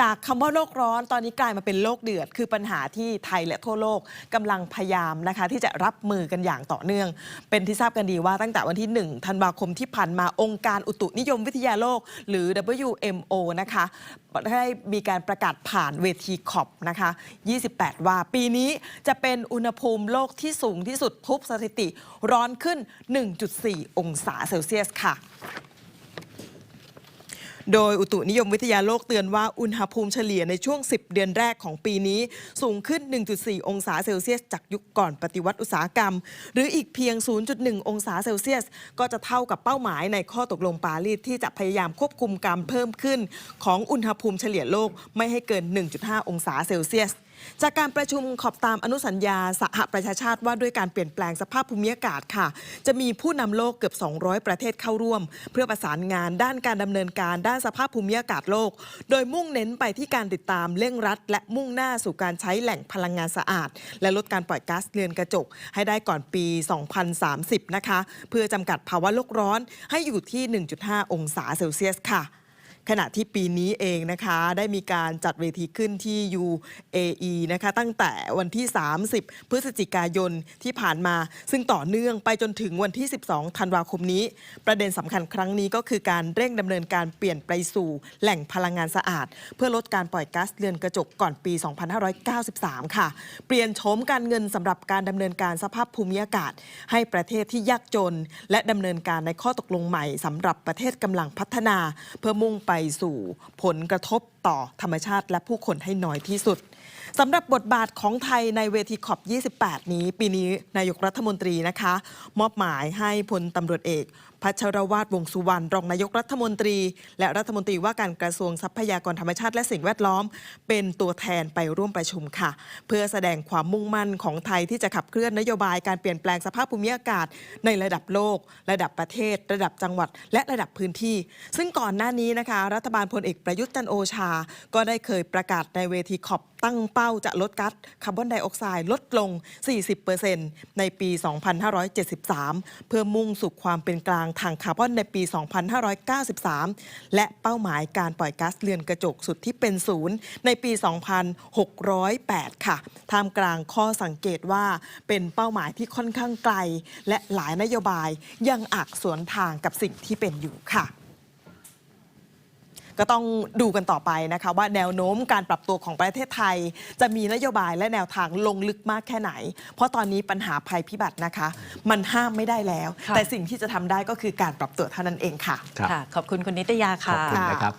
จากคำว่าโลกร้อนตอนนี้กลายมาเป็นโลกเดือด คือปัญหาที่ไทยและทั่วโลกกำลังพยายามนะคะ ที่จะรับมือกันอย่างต่อเนื่อง เป็นที่ทราบกันดีว่าตั้งแต่วันที่ 1 ธันวาคมที่ผ่านมาองค์การอุตุนิยมวิทยาโลก หรือ WMO นะคะได้มีการประกาศผ่านเวทีขอบนะคะ 28 ว่าปีนี้จะเป็นอุณหภูมิโลกที่สูงที่สุดทุบสถิติร้อนขึ้น 1.4 องศาเซลเซียสค่ะ โดยอุตุนิยมวิทยาโลกเตือนว่าอุณหภูมิเฉลี่ยในช่วง 10 เดือนแรกของปีนี้ สูงขึ้น 1.4 องศาเซลเซียส จากยุคก่อนปฏิวัติอุตสาหกรรม หรืออีกเพียง 0.1 องศาเซลเซียส ก็จะเท่ากับเป้าหมายในข้อตกลงปารีสที่จะพยายามควบคุมการเพิ่มขึ้น ของอุณหภูมิเฉลี่ยโลกไม่ให้เกิน 1.5 องศาเซลเซียส จากการประชุมขอบตามอนุสัญญาสหประชาชาติว่าด้วยการเปลี่ยนแปลงสภาพภูมิอากาศค่ะ จะมีผู้นำโลกเกือบ 200 ประเทศเข้าร่วม เพื่อประสานงานด้านการดำเนินการด้านสภาพภูมิอากาศโลก โดยมุ่งเน้นไปที่การติดตามเร่งรัด และมุ่งหน้าสู่การใช้แหล่งพลังงานสะอาด และลดการปล่อยก๊าซเรือนกระจก ให้ได้ก่อนปี 2030 นะคะ เพื่อจำกัดภาวะโลกร้อนให้อยู่ที่ 1.5 องศาเซลเซียสค่ะ ขณะที่ปีนี้เองนะคะได้มีการจัดเวทีขึ้นที่ UAE นะคะตั้งแต่วันที่ 30 พฤศจิกายนที่ผ่านมา ซึ่งต่อเนื่องไปจนถึงวันที่ 12 ธันวาคมนี้ ประเด็นสำคัญครั้งนี้ก็คือการเร่งดำเนินการเปลี่ยนไปสู่แหล่งพลังงานสะอาด เพื่อลดการปล่อยก๊าซเรือนกระจกก่อนปี 2593 ค่ะ เปลี่ยนโฉมการเงินสำหรับการดำเนินการสภาพภูมิอากาศ ให้ประเทศที่ยากจน และดำเนินการในข้อตกลงใหม่สำหรับประเทศกำลังพัฒนา เพื่อมุ่งไปสู่ผลกระทบต่อธรรมชาติและผู้คนให้น้อยที่สุดสำหรับบทบาทของไทยในเวทีขอบ 28 นี้ ปีนี้นายกรัฐมนตรีนะคะ มอบหมายให้พลตำรวจเอกพัชรวาทวงสุวรรณรองนายกรัฐมนตรี และรัฐมนตรีว่าการกระทรวงทรัพยากรธรรมชาติและสิ่งแวดล้อม เป็นตัวแทนไปร่วมประชุมค่ะ เพื่อแสดงความมุ่งมั่นของไทยที่จะขับเคลื่อนนโยบายการเปลี่ยนแปลงสภาพภูมิอากาศ ในระดับโลก ระดับประเทศ ระดับจังหวัด และระดับพื้นที่ ซึ่งก่อนหน้านี้นะคะ รัฐบาลพลเอกประยุทธ์จันโอชา ก็ได้เคยประกาศในเวทีขอบตั้งเป้าจะลดก๊าซคาร์บอนไดออกไซด์ลดลง 40%ในปี 2573 เพื่อมุ่งสู่ความเป็นกลางทางคาร์บอนในปี 2593 และเป้าหมายการปล่อยก๊าซเรือนกระจกสุดที่เป็นศูนย์ในปี 2608 ค่ะท่ามกลางข้อสังเกตว่าเป็นเป้าหมายที่ค่อนข้างไกล และหลายนโยบายยังอักสวนทางกับสิ่งที่เป็นอยู่ค่ะ ก็ต้องดูกันต่อไปนะคะว่าแนวโน้มการปรับตัวของประเทศไทย จะมีนโยบายและแนวทางลงลึกมากแค่ไหน เพราะตอนนี้ปัญหาภัยพิบัตินะคะ มันห้ามไม่ได้แล้วค่ะแต่สิ่งที่จะทำได้ก็คือการปรับตัวเท่านั้นเองค่ะครับค่ะขอบคุณคุณนิตยาขอบค่ะคุณค่ะนะครับ